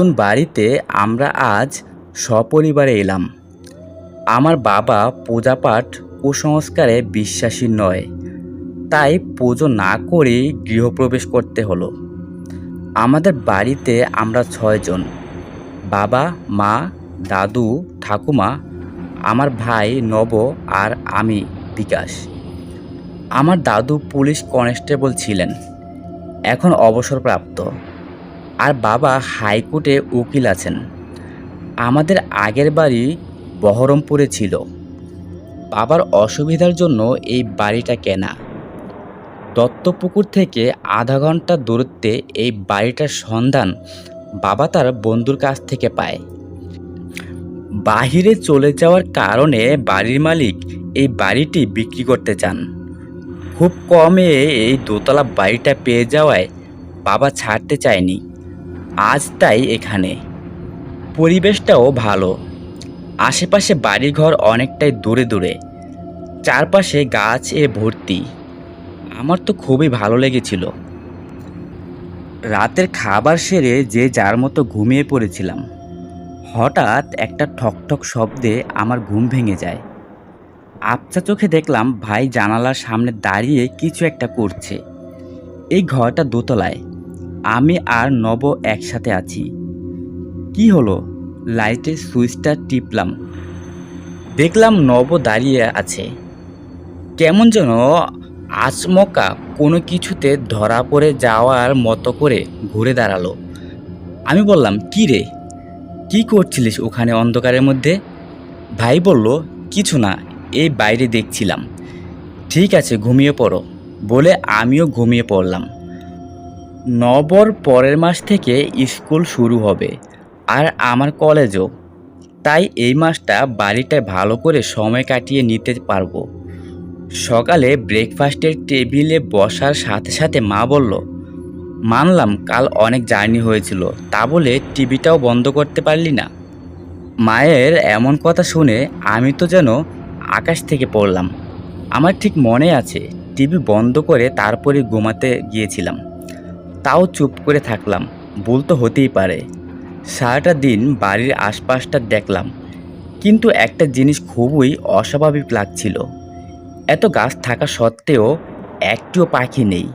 নতুন বাড়িতে আমরা আজ সপরিবারে এলাম। আমার বাবা পূজাপাঠ কুসংস্কারে বিশ্বাসী নয়, তাই পুজো না করেই গৃহপ্রবেশ করতে হলো। আমাদের বাড়িতে আমরা ছয়জন বাবা, মা, দাদু, ঠাকুমা, আমার ভাই নব আর আমি, বিকাশ। আমার দাদু পুলিশ কনস্টেবল ছিলেন, এখন অবসরপ্রাপ্ত। আর বাবা হাইকোর্টে উকিল আছেন। আমাদের আগের বাড়ি বহরমপুরে ছিল। বাবার অসুবিধার জন্য এই বাড়িটা কেনা। দত্তপুকুর থেকে আধা ঘণ্টা দূরত্বে এই বাড়িটার সন্ধান বাবা তার বন্ধুর কাছ থেকে পায়। বাহিরে চলে যাওয়ার কারণে বাড়ির মালিক এই বাড়িটি বিক্রি করতে চান। খুব কমে এই দোতলা বাড়িটা পেয়ে যাওয়ায় বাবা ছাড়তে চায়নি। আজ তাই এখানে। পরিবেশটাও ভালো। আশেপাশে বাড়িঘর অনেকটাই দূরে দূরে। চারপাশে গাছ এ ভর্তি। আমার তো খুবই ভালো লেগেছিল। রাতের খাবার সেরে যে যার মতো ঘুমিয়ে পড়েছিলাম। হঠাৎ একটা ঠকঠক শব্দে আমার ঘুম ভেঙে যায়। আপচা চোখে দেখলাম ভাই জানালার সামনে দাঁড়িয়ে কিছু একটা করছে। এই ঘরটা দোতলায়। আমি আর নব একসাথে আছি। কি হলো? লাইটের সুইচটা টিপলাম। দেখলাম নব দাঁড়িয়ে আছে। কেমন যেন আচমকা কোনো কিছুতে ধরা পড়ে যাওয়ার মতো করে ঘুরে দাঁড়াল। আমি বললাম, কি রে? কি করছিলিস ওখানে অন্ধকারের মধ্যে? ভাই বলল, কিছু না, এই বাইরে দেখছিলাম। ঠিক আছে, ঘুমিয়ে পড়ো। বলে আমিও ঘুমিয়ে পড়লাম। নবর পরের মাস থেকে স্কুল শুরু হবে, আর আমার কলেজও। তাই এই মাসটা বাড়িটায় ভালো করে সময় কাটিয়ে নিতে পারব। সকালে ব্রেকফাস্টের টেবিলে বসার সাথে সাথে মা বলল, মানলাম কাল অনেক জার্নি হয়েছিল, তা বলে টিভিটাও বন্ধ করতে পারলি না? মায়ের এমন কথা শুনে আমি তো যেন আকাশ থেকে পড়লাম। আমার ঠিক মনে আছে, টিভি বন্ধ করে তারপরে ঘুমাতে গিয়েছিলাম। তাও চুপ করে থাকলাম, ভুল তো হতেই পারে। সারাটা দিন বাড়ির আশপাশটা দেখলাম, কিন্তু একটা জিনিস খুবই অস্বাভাবিক লাগছিল। এত গাছ থাকা সত্ত্বেও একটিও পাখি নেই।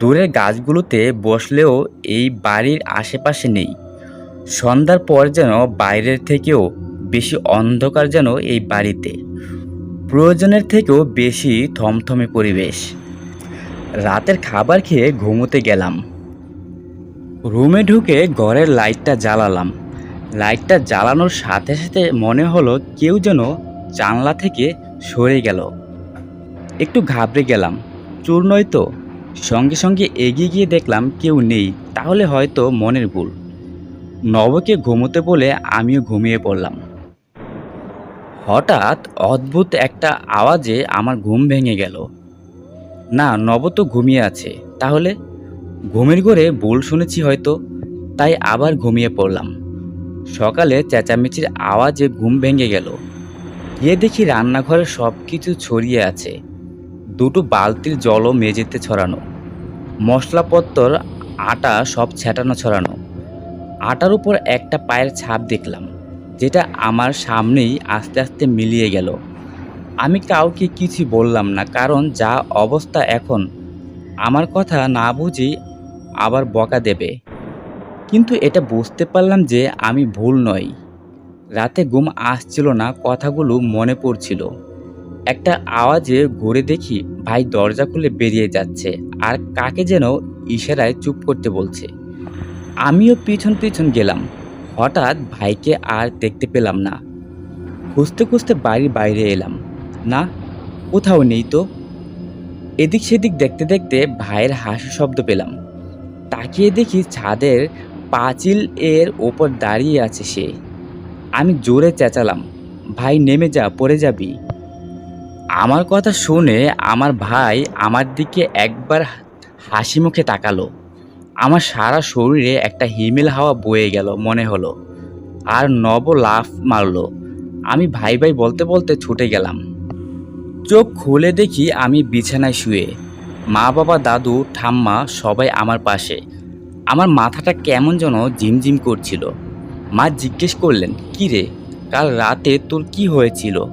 দূরের গাছগুলোতে বসলেও এই বাড়ির আশেপাশে নেই। সন্ধ্যার পর যেন বাইরের থেকেও বেশি অন্ধকার যেন এই বাড়িতে। প্রয়োজনের থেকেও বেশি থমথমে পরিবেশ। রাতের খাবার খেয়ে ঘুমোতে গেলাম। রুমে ঢুকে ঘরের লাইটটা জ্বালালাম। লাইটটা জ্বালানোর সাথে সাথে মনে হলো কেউ যেন জানলা থেকে সরে গেল। একটু ঘাবড়ে গেলাম। চোর নয় তো। সঙ্গে সঙ্গে এগিয়ে গিয়ে দেখলাম কেউ নেই, তাহলে হয়তো মনের ভুল। নবকে ঘুমোতে বলে আমিও ঘুমিয়ে পড়লাম। হঠাৎ অদ্ভুত একটা আওয়াজে আমার ঘুম ভেঙে গেল। না, নব তো ঘুমিয়ে আছে। তাহলে? ঘুমের ঘরে ভুল শুনেছি হয়তো, তাই আবার ঘুমিয়ে পড়লাম। সকালে চেঁচামেচির আওয়াজে ঘুম ভেঙে গেল। গিয়ে দেখি রান্নাঘরে সব কিছু ছড়িয়ে আছে। দুটো বালতির জলও মেঝেতে ছড়ানো। মশলাপত্তর, আটা সব ছেটানো ছড়ানো। আটার উপর একটা পায়ের ছাপ দেখলাম, যেটা আমার সামনেই আস্তে আস্তে মিলিয়ে গেল। আমি কাউকে কিছু বললাম না, কারণ যা অবস্থা এখন, আমার কথা না বুঝি আবার বকা দেবে। কিন্তু এটা বুঝতে পারলাম যে আমি ভুল নই। রাতে ঘুম আসছিল না, কথাগুলো মনে পড়ছিল। একটা আওয়াজে ঘুরে দেখি ভাই দরজা খুলে বেরিয়ে যাচ্ছে, আর কাকে যেন ইশারায় চুপ করতে বলছে। আমিও পিছন পিছন গেলাম, হঠাৎ ভাইকে আর দেখতে পেলাম না। খুঁজতে খুঁজতে বাড়ির বাইরে এলাম। না, কোথাও নেই তো। এদিক সেদিক দেখতে দেখতে ভাইয়ের হাসি শব্দ পেলাম। তাকিয়ে দেখি ছাদের পাঁচিল এর ওপর দাঁড়িয়ে আছে সে। আমি জোরে চেঁচালাম, ভাই, নেমে যা, পড়ে যাবি। আমার কথা শুনে আমার ভাই আমার দিকে একবার হাসি মুখে তাকালো। আমার সারা শরীরে একটা হিমেল হাওয়া বয়ে গেল, মনে হলো। আর নব লাফ মারলো। আমি ভাই ভাই বলতে বলতে ছুটে গেলাম। চোখ খুলে দেখি আমি বিছানায় শুয়ে। মা, বাবা, দাদু, ঠাম্মা সবাই আমার পাশে। আমার মাথাটা কেমন যেন ঝিমঝিম করছিল। মা জিজ্ঞেস করলেন, কী রে, কাল রাতে তোর কি হয়েছিল?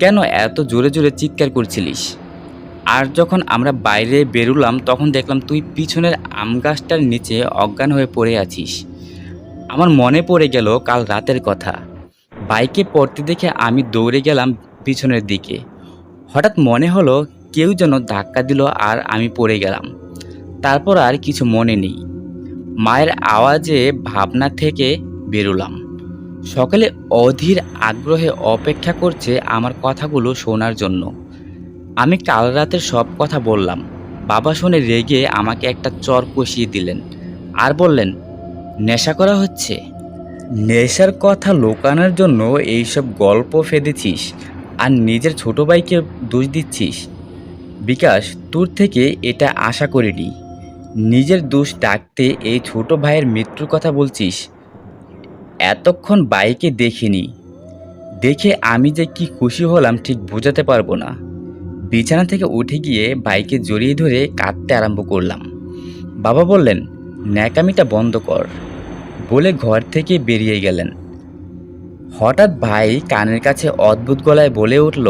কেন এত জোরে জোরে চিৎকার করছিলিস? আর যখন আমরা বাইরে বেরোলাম, তখন দেখলাম তুই পিছনের আম গাছটার নিচে অজ্ঞান হয়ে পড়ে আছিস। আমার মনে পড়ে গেল কাল রাতের কথা। বাইকে পড়তে দেখে আমি দৌড়ে গেলাম পিছনের দিকে। হঠাৎ মনে হলো কেউ যেন ধাক্কা দিল আর আমি পড়ে গেলাম। তারপর আর কিছু মনে নেই। মায়ের আওয়াজে ভাবনা থেকে বেরোলাম। সকালে অধীর আগ্রহে অপেক্ষা করছে আমার কথাগুলো শোনার জন্য। আমি কাল রাতের সব কথা বললাম। বাবা শুনে রেগে আমাকে একটা চর কষিয়ে দিলেন আর বললেন, নেশা করা হচ্ছে? নেশার কথা লোকানোর জন্য এইসব গল্প ফেঁদেছিস। আর নিজের ছোট ভাইকে দোষ দিচ্ছিস? বিকাশ, তোর থেকে এটা আশা করিনি। নিজের দোষ ডাকতে এই ছোট ভাইয়ের মৃত্যুর কথা বলছিস। এতক্ষণ বাইকে দেখিনি। দেখে আমি যে কি খুশি হলাম ঠিক বোঝাতে পারব না। বিছানা থেকে উঠে গিয়ে বাইকে জড়িয়ে ধরে কাঁদতে আরম্ভ করলাম। বাবা বললেন, ন্যাকামিটা বন্ধ কর। বলে ঘর থেকে বেরিয়ে গেলেন। হঠাৎ ভাই কানের কাছে অদ্ভুত গলায় বলে উঠল,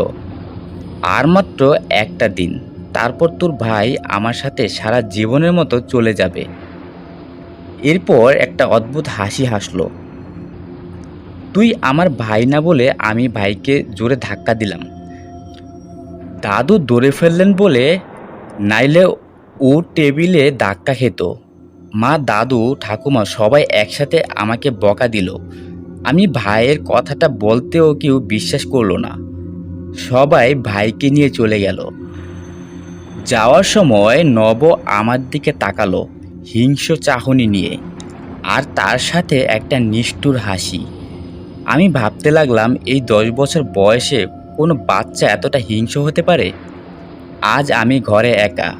আর মাত্র একটা দিন, তারপর তোর ভাই আমার সাথে সারা জীবনের মতো চলে যাবে। এরপর একটা অদ্ভুত হাসি হাসলো। তুই আমার ভাই না বলে আমি ভাইকে জোরে ধাক্কা দিলাম। দাদু দৌড়ে ফেললেন বলে নাইলে ও টেবিলে ধাক্কা খেত। মা, দাদু, ঠাকুমা সবাই একসাথে আমাকে বকা দিল। আমি ভাইয়ের কথাটা বলতেও কেউ বিশ্বাস করল না। সবাই ভাইকে নিয়ে চলে গেল। যাওয়ার সময় নব আমার দিকে তাকালো হিংস্র চাহনি নিয়ে আর তার সাথে একটা নিষ্ঠুর হাসি। আমি ভাবতে লাগলাম, এই দশ বছর বয়সে কোনো বাচ্চা এতটা হিংস্র হতে পারে? আজ আমি ঘরে একা।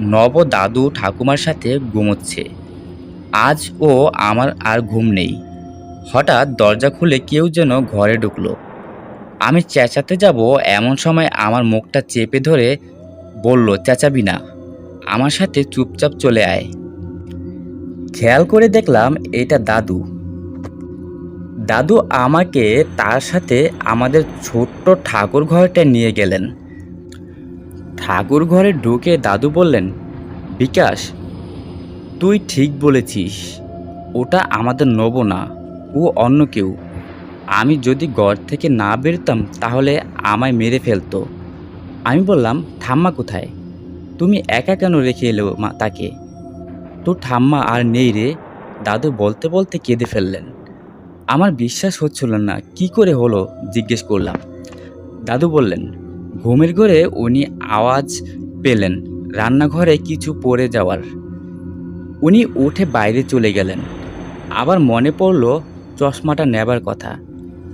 নব দাদু ঠাকুমার সাথে ঘুমোচ্ছে। আজ ও আমার আর ঘুম নেই। হঠাৎ দরজা খুলে কেউ যেন ঘরে ঢুকলো। আমি চেঁচাতে যাব এমন সময় আমার মুখটা চেপে ধরে বলল, চেঁচাবি না। আমার সাথে চুপচাপ চলে আয়। খেয়াল করে দেখলাম এটা দাদু। দাদু আমাকে তার সাথে আমাদের ছোট্ট ঠাকুর ঘরটা নিয়ে গেলেন। ঠাকুর ঘরে ঢুকে দাদু বললেন, বিকাশ, তুই ঠিক বলেছিস, ওটা আমাদের নেব না। ও অন্য কেউ। আমি যদি ঘর থেকে না বেরোতাম, তাহলে আমায় মেরে ফেলতো। আমি বললাম, ঠাম্মা কোথায়? তুমি একা কেন রেখে এলো মা তাকে? তোর ঠাম্মা আর নেই রে। দাদু বলতে বলতে কেঁদে ফেললেন। আমার বিশ্বাস হচ্ছিল না। কি করে হলো? জিজ্ঞেস করলাম। দাদু বললেন, ঘুমের ঘরে উনি আওয়াজ পেলেন রান্নাঘরে কিছু পড়ে যাওয়ার। উনি উঠে বাইরে চলে গেলেন। আবার মনে পড়ল চশমাটা নেবার কথা।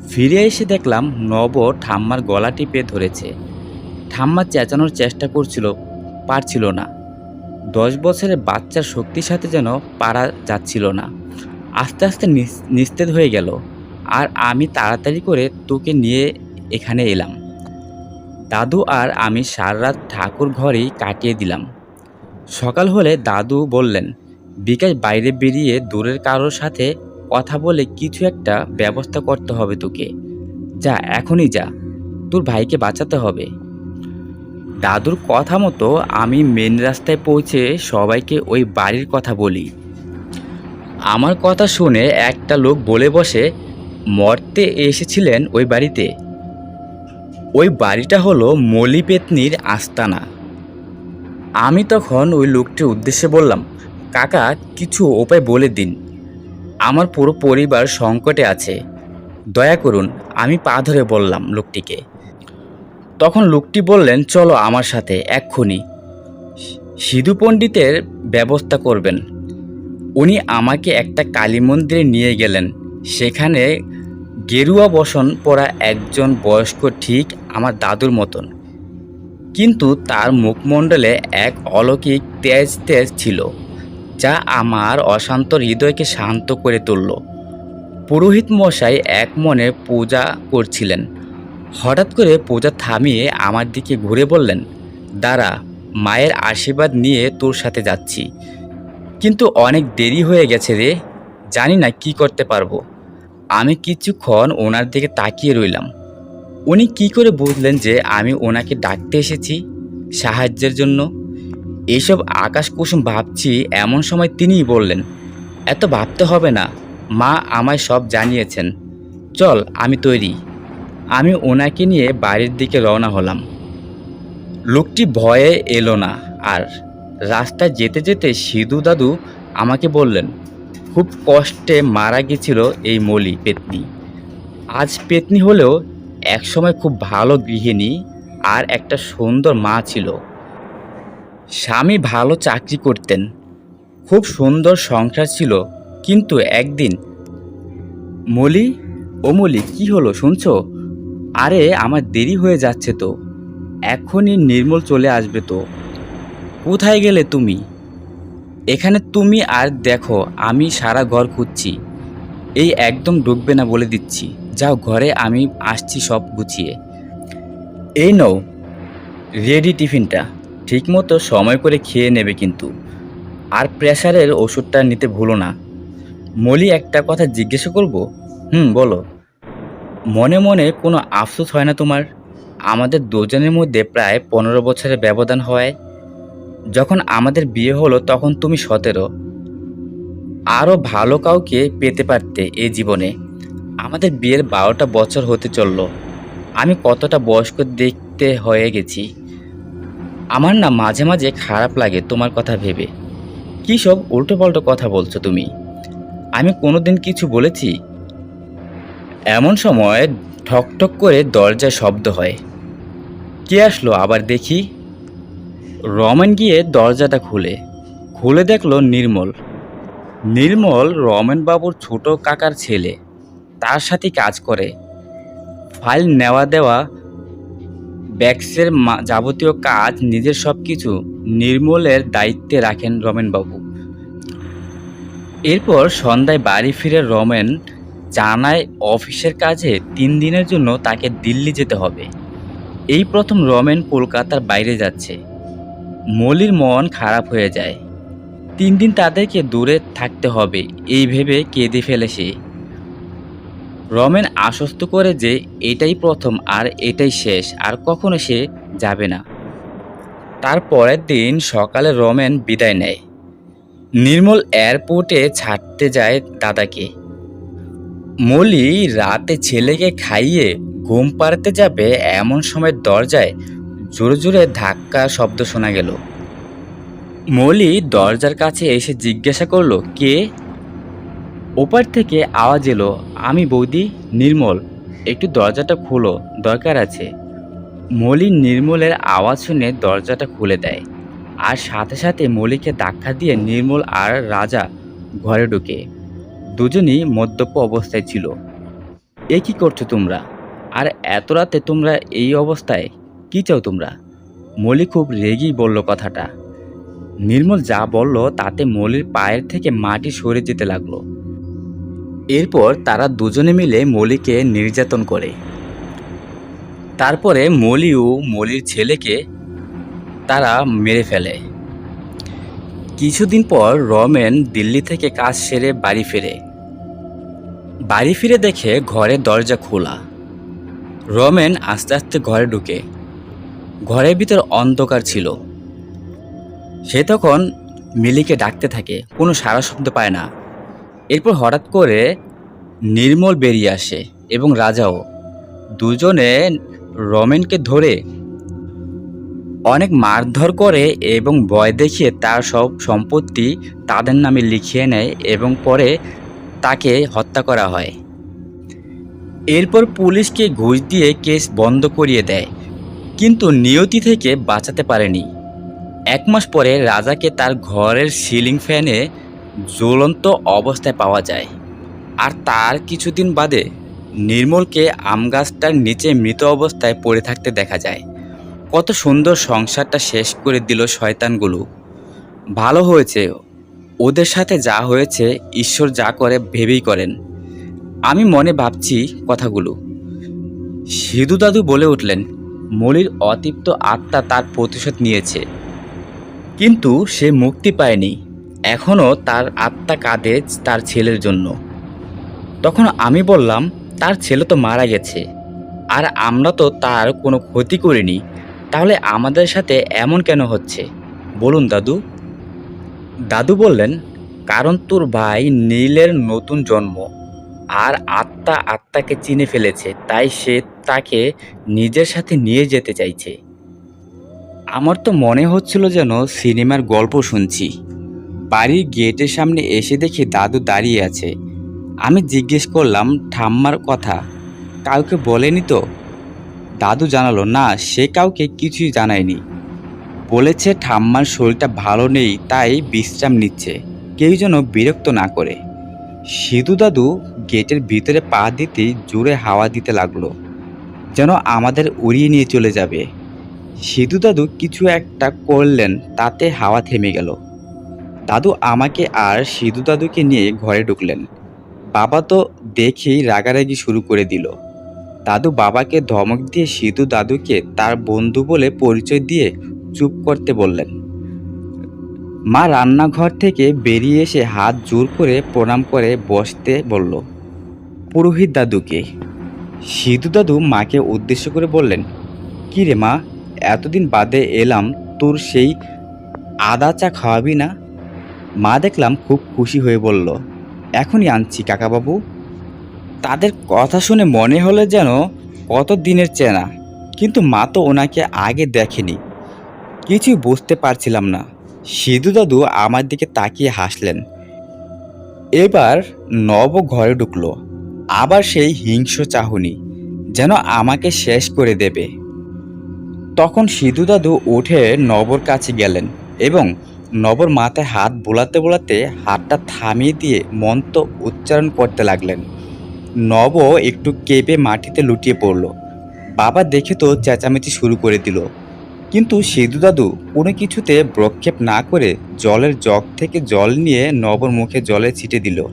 ফিরে এসে দেখলাম নব ঠাম্মার গলা টিপে ধরেছে। ঠাম্মা চেঁচানোর চেষ্টা করছিল, পারছিল না। দশ বছরের বাচ্চার শক্তির সাথে যেন পারা যাচ্ছিল না। আস্তে আস্তে নিস- নিস্তেজ হয়ে গেল, আর আমি তাড়াতাড়ি করে তোকে নিয়ে এখানে এলাম। দাদু আর আমি সারা রাত ঠাকুর ঘরেই কাটিয়ে দিলাম। সকাল হলে দাদু বললেন, বিকাশ বাইরে বেরিয়ে দূরের কারোর সাথে কথা বলে কিছু একটা ব্যবস্থা করতে হবে তোকে। যা, এখনই যা। তোর ভাইকে বাঁচাতে হবে। দাদুর কথা মতো আমি মেন রাস্তায় পৌঁছে সবাইকে ওই বাড়ির কথা বলি। আমার কথা শুনে একটা লোক বলে বসে, মরতে এসেছিলেন ওই বাড়িতে। ওই বাড়িটা হলো মলি পেতনির আস্তানা। আমি তখন ওই লোকটির উদ্দেশ্যে বললাম, কাকা, কিছু উপায় বলে দিন। আমার পুরো পরিবার সংকটে আছে। দয়া করুন, আমি পা ধরে বললাম লোকটিকে। তখন লোকটি বললেন, চলো আমার সাথে, এক্ষুনি। সিধু পণ্ডিতের ব্যবস্থা করবেন। উনি আমাকে একটা কালী মন্দিরে নিয়ে গেলেন। সেখানে গেরুয়া বসন পরা একজন বয়স্ক ঠিক আমার দাদুর মতন। কিন্তু তার মুখমণ্ডলে এক অলৌকিক তেজ তেজ ছিল। যা আমার অশান্ত হৃদয়কে শান্ত করে তুলল। পুরোহিত মশাই এক মনে পূজা করছিলেন। হঠাৎ করে পূজা থামিয়ে আমার দিকে ঘুরে বললেন, দাঁড়া, মায়ের আশীর্বাদ নিয়ে তোর সাথে যাচ্ছি। কিন্তু অনেক দেরি হয়ে গেছে রে, জানি না কি করতে পারব। আমি কিছুক্ষণ ওনার দিকে তাকিয়ে রইলাম। উনি কি করে বুঝলেন যে আমি ওনাকে ডাকতে এসেছি? সাহায্যের জন্য এইসব আকাশ কুসুম ভাবছি এমন সময় তিনিই বললেন, এত ভাবতে হবে না, মা আমায় সব জানিয়েছেন। চল, আমি তৈরি। আমি ওনাকে নিয়ে বাড়ির দিকে রওনা হলাম। লোকটি ভয়ে এলো না আর রাস্তায় যেতে যেতে সিধু দাদু আমাকে বললেন, খুব কষ্টে মারা গেছিল এই মলি পেতনি। আজ পেতনি হলেও একসময় খুব ভালো গৃহিণী আর একটা সুন্দর মা ছিল। স্বামী ভালো চাকরি করতেন। খুব সুন্দর সংসার ছিল, কিন্তু একদিন, মলি, ও মলি, কি হলো শুনছো? আরে, আমার দেরি হয়ে যাচ্ছে তো। এখনই নির্মল চলে আসবে তো। কোথায় গেলে তুমি? এখানে তুমি আর দেখো, আমি সারা ঘর খুঁজছি। এই একদম ডুববে না বলে দিচ্ছি। যাও ঘরে, আমি আসছি সব গুছিয়ে। এই নও, রেডি টিফিনটা। ঠিকমতো সময় করে খেয়ে নেবে কিন্তু। আর প্রেশারের ওষুধটা নিতে ভুলো না। মলি একটা কথা জিজ্ঞেস করব? হুম, বলো। মনে মনে কোনো আফসোস হয় না তোমার? আমাদের দুজনের মধ্যে প্রায় পনেরো বছরের ব্যবধান হয়। যখন আমাদের বিয়ে হলো তখন তুমি সতেরো। আরও ভালো কাউকে পেতে পারতে এই জীবনে। আমাদের বিয়ের বারোটা বছর হতে চলল। আমি কতটা বয়স্ক দেখতে হয়ে গেছি। আমার না মাঝে মাঝে খারাপ লাগে তোমার কথা ভেবে। কী সব উল্টোপাল্টো কথা বলছো তুমি? আমি কোনোদিন কিছু বলেছি? এমন সময় ঠকঠক করে দরজায় শব্দ হয়। কে আসলো আবার দেখি? রমেন গিয়ে দরজাটা খুলে। খুলে দেখল নির্মল। নির্মল রমেনবাবুর ছোট কাকার ছেলে। তার সাথে কাজ করে। ফাইল নেওয়া দেওয়া ব্যাক্সের যাবতীয় কাজ, নিজের সব কিছু নির্মলের দায়িত্বে রাখেন রমেনবাবু। এরপর সন্ধ্যায় বাড়ি ফিরে রমেন জানায়, অফিসের কাজে তিন দিনের জন্য তাকে দিল্লি যেতে হবে। এই প্রথম রমেন কলকাতার বাইরে যাচ্ছে। মলির মন খারাপ হয়ে যায়। তিন দিন তাদেরকে দূরে থাকতে হবে, এই ভেবে কেঁদে ফেলে সে। রমেন আশ্বস্ত করে যে এটাই প্রথম আর এটাই শেষ, আর কখনো সে যাবে না। তার পরের দিন সকালে রমেন বিদায় নেয়। নির্মল এয়ারপোর্টে ছাড়তে যায় দাদাকে। মলি রাতে ছেলেকে খাইয়ে ঘুম পাড়তে যাবে এমন সময় দরজায় জোরে জোরে ধাক্কা শব্দ শোনা গেল। মলি দরজার কাছে এসে জিজ্ঞাসা করল, কে? ওপার থেকে আওয়াজ এলো, আমি বৌদি, নির্মল। একটু দরজাটা খোলো, দরকার আছে। মলি নির্মলের আওয়াজ শুনে দরজাটা খুলে দেয়। আর সাথে সাথে মলিকে ধাক্কা দিয়ে নির্মল আর রাজা ঘরে ঢুকে। দুজনই মদ্যপ অবস্থায় ছিল। এ কি করছ তোমরা? আর এত রাতে তোমরা এই অবস্থায়? কি চাও তোমরা? মলি খুব রেগেই বলল কথাটা। নির্মল যা বলল তাতে মলির পায়ের থেকে মাটি সরে যেতে লাগল। এরপর তারা দুজনে মিলে মলিকে নির্যাতন করে। তারপরে মলি ও মলির ছেলেকে তারা মেরে ফেলে। কিছুদিন পর রমেন দিল্লি থেকে কাজ সেরে বাড়ি ফেরে। বাড়ি ফিরে দেখে ঘরের দরজা খোলা। রমেন আস্তে আস্তে ঘরে ঢুকে। ঘরের ভিতর অন্ধকার ছিল। সে তখন মিলিকে ডাকতে থাকে, কোনো সারা শব্দ পায় না। এরপর হঠাৎ করে নির্মল বেরিয়ে আসে এবং রাজাও। দুজনে রমেনকে ধরে অনেক মারধর করে এবং ভয় দেখিয়ে তার সব সম্পত্তি তাদের নামে লিখিয়ে নেয় এবং পরে তাকে হত্যা করা হয়। এরপর পুলিশকে ঘুষ দিয়ে কেস বন্ধ করিয়ে দেয়, কিন্তু নিয়তি থেকে বাঁচাতে পারেনি। এক মাস পরে রাজাকে তার ঘরের সিলিং ফ্যানে জ্বলন্ত অবস্থায় পাওয়া যায়। আর তার কিছুদিন বাদে নির্মলকে আম গাছটার নিচে মৃত অবস্থায় পড়ে থাকতে দেখা যায়। কত সুন্দর সংসারটা শেষ করে দিল শয়তানগুলো। ভালো হয়েছে। ওদের সাথে যা হয়েছে ঈশ্বর যা করে ভেবেই করেন। আমি মনে ভাবছি কথাগুলো। সিধু দাদু বলে উঠলেন, মলির অতৃপ্ত আত্মা তার প্রতিশোধ নিয়েছে। কিন্তু সে মুক্তি পায়নি। এখনও তার আত্মা কাঁদে তার ছেলের জন্য। তখন আমি বললাম, তার ছেলে তো মারা গেছে। আর আমরা তো তার কোনো ক্ষতি করিনি। তাহলে আমাদের সাথে এমন কেন হচ্ছে? বলুন, দাদু। দাদু বললেন, কারণ তোর ভাই নীলের নতুন জন্ম। আর আত্মা আত্মাকে চিনে ফেলেছে, তাই সে তাকে নিজের সাথে নিয়ে যেতে চাইছে। আমার তো মনে হচ্ছিল যেন সিনেমার গল্প শুনছি। বাড়ির গেটের সামনে এসে দেখি দাদু দাঁড়িয়ে আছে। আমি জিজ্ঞেস করলাম, ঠাম্মার কথা, কাউকে বলেনি তো? দাদু জানালো, না, সে কাউকে কিছুই জানায়নি। বলেছে ঠাম্মার শরীরটা ভালো নেই, তাই বিশ্রাম নিচ্ছে। কেউ যেন বিরক্ত না করে। সিধু দাদু গেটের ভিতরে পা দিতেই জোরে হাওয়া দিতে লাগল, যেন আমাদের উড়িয়ে নিয়ে চলে যাবে। সিধু দাদু কিছু একটা করলেন, তাতে হাওয়া থেমে গেল। দাদু আমাকে আর সিধু দাদুকে নিয়ে ঘরে ঢুকলেন। বাবা তো দেখেই রাগারাগি শুরু করে দিল। দাদু বাবাকে ধমক দিয়ে সিধু দাদুকে তার বন্ধু বলে পরিচয় দিয়ে চুপ করতে বললেন। মা রান্নাঘর থেকে বেরিয়ে এসে হাত জোর করে প্রণাম করে বসতে বলল, পুরোহিত দাদুকে। সিধু দাদু মাকে উদ্দেশ্য করে বললেন, কি রে মা, এতদিন বাদে এলাম, তোর সেই আদা চা খাওয়াবি না? মা দেখলাম খুব খুশি হয়ে বলল, এখনই আনছি কাকাবাবু। তাদের কথা শুনে মনে হলো যেন কত দিনের চেনা, কিন্তু মা তো ওনাকে আগে দেখেনি। কিছুই বুঝতে পারছিলাম না। সিধু দাদু আমার দিকে তাকিয়ে হাসলেন। এবার নব ঘরে ঢুকলো। আবার সেই হিংস্র চাহনি যেন আমাকে শেষ করে দেবে। তখন সিধু দাদু উঠে নবর কাছে গেলেন এবং নবর মাথায় হাত বোলাতে বোলাতে হাতটা থামিয়ে দিয়ে মন্ত্র উচ্চারণ করতে লাগলেন। নব একটু কেঁপে মাটিতে লুটিয়ে পড়ল। বাবা দেখে তো চেঁচামেচি শুরু করে দিল। কিন্তু সিধু দাদু কোনো কিছুতে প্রক্ষেপ না করে জলের জগ থেকে জল নিয়ে নবর মুখে জলে ছিটে দিল।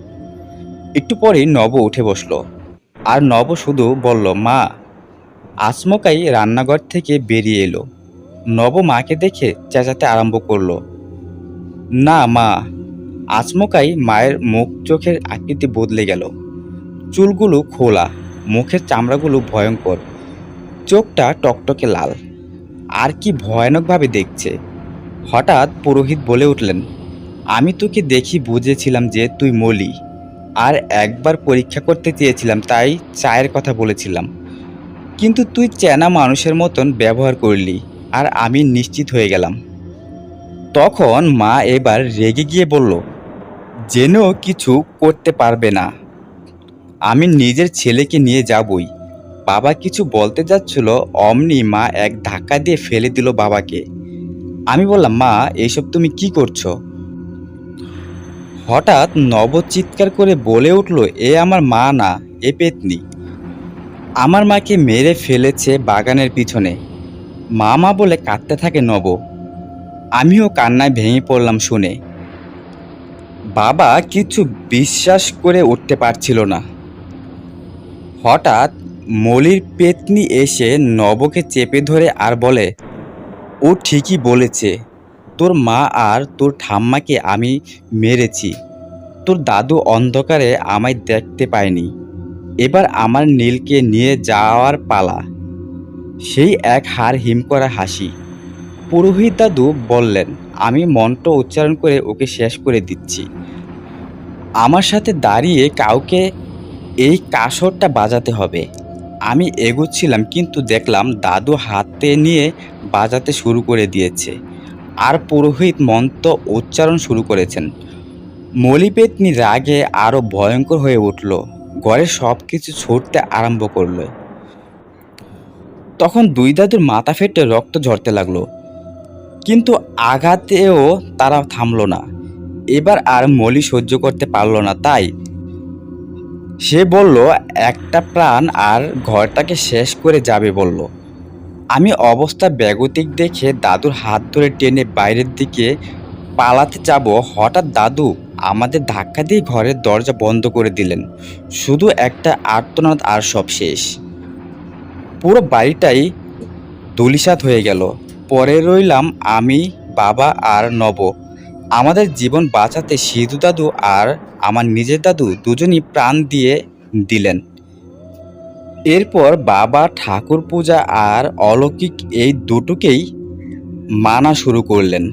একটু পরেই নব উঠে বসল। আর নব শুধু বলল, মা, আসমকাই রান্নাঘর থেকে বেরিয়ে এলো। নব মাকে দেখে চেঁচাতে আরম্ভ করল। না, মা। আচমকাই মায়ের মুখ চোখের আকৃতি বদলে গেল। চুলগুলো খোলা, মুখের চামড়াগুলো ভয়ঙ্কর, চোখটা টকটকে লাল। আর কি ভয়ানকভাবে দেখছে। হঠাৎ পুরোহিত বলে উঠলেন, আমি তোকে দেখি বুঝেছিলাম যে তুই মলি। আর একবার পরীক্ষা করতে চেয়েছিলাম, তাই চায়ের কথা বলেছিলাম। কিন্তু তুই চেনা মানুষের মতন ব্যবহার করলি, আর আমি নিশ্চিত হয়ে গেলাম। তখন মা এবার রেগে গিয়ে বলল জেনেও কিছু করতে পারবে না। আমি নিজের ছেলেকে নিয়ে যাবই। বাবা কিছু বলতে যাচ্ছিল, অমনি মা এক ধাক্কা দিয়ে ফেলে দিল বাবাকে। আমি বললাম, মা এইসব তুমি কি করছ? হঠাৎ নব চিৎকার করে বলে উঠল, এ আমার মা না, এ পেতনি। আমার মাকে মেরে ফেলেছে বাগানের পিছনে। মা মা বলে কাঁদতে থাকে নব। আমিও কান্নায় ভেঙে পড়লাম শুনে। বাবা কিছু বিশ্বাস করে উঠতে পারছিল না। হঠাৎ মলির পেতনি এসে নবকে চেপে ধরে আর বলে, ও ঠিকই বলেছে, তোর মা আর তোর ঠাম্মাকে আমি মেরেছি। তোর দাদু অন্ধকারে আমায় দেখতে পায়নি। এবার আমার নীলকে নিয়ে যাওয়ার পালা। সেই এক হার হিম করা হাসি। পুরোহিত দাদু বললেন, আমি মন্ত্র উচ্চারণ করে ওকে শেষ করে দিচ্ছি। আমার সাথে দাঁড়িয়ে কাউকে এই কাসরটা বাজাতে হবে। আমি এগোচ্ছিলাম, কিন্তু দেখলাম দাদু হাতে নিয়ে বাজাতে শুরু করে দিয়েছে। আর পুরোহিত মন্ত্র উচ্চারণ শুরু করেছেন। মলিপেতনি রাগে আরও ভয়ঙ্কর হয়ে উঠল। ঘরে সব কিছু ছুটতে আরম্ভ করল। তখন দুই দাদুর মাথা ফেটে রক্ত ঝরতে লাগল। কিন্তু আঘাতেও তারা থামলো না। এবার আর মলি সহ্য করতে পারল না, তাই সে বলল, একটা প্রাণ আর ঘরটাকে শেষ করে যাবে, বলল। আমি অবস্থা ব্যাগতিক দেখে দাদুর হাত ধরে টেনে বাইরের দিকে পালাতে যাব। হঠাৎ দাদু আমাদের ধাক্কা দিয়ে ঘরের দরজা বন্ধ করে দিলেন। শুধু একটা আর্তনাদ আর সব শেষ। পুরো বাড়িটাই দলিসাত হয়ে গেল। পরে রইলাম আমি, বাবা আর নব। আমাদের জীবন বাঁচাতে সিধু দাদু আর আমার নিজের দাদু দুজনই প্রাণ দিয়ে দিলেন। এরপর বাবা ঠাকুর পূজা আর অলৌকিক এই দুটোকেই মানা শুরু করলেন।